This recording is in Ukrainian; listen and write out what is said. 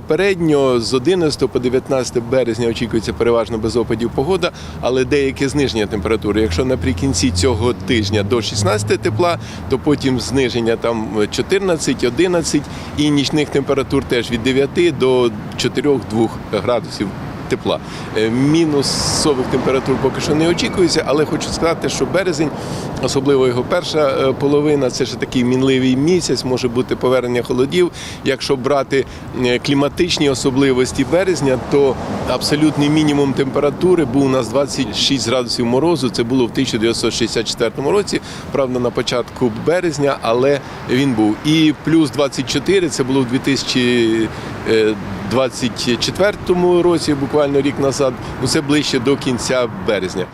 попередньо з 11 по 19 березня очікується переважно без опадів погода, але деяке зниження температури. Якщо наприкінці цього тижня до 16 тепла, то потім зниження там 14, 11 і нічних температур теж від 9 до 4-2 градусів тепла. Е, Мінусових температур поки що не очікується, але хочу сказати, що березень, особливо його перша е, половина, це ж такий мінливий місяць, може бути повернення холодів. Якщо брати е, кліматичні особливості березня, то абсолютний мінімум температури був у нас 26 градусів морозу. Це було в 1964 році, правда, на початку березня, але він був. І плюс 24 це було в 2000 е, 24-му році, буквально рік назад, усе ближче до кінця березня.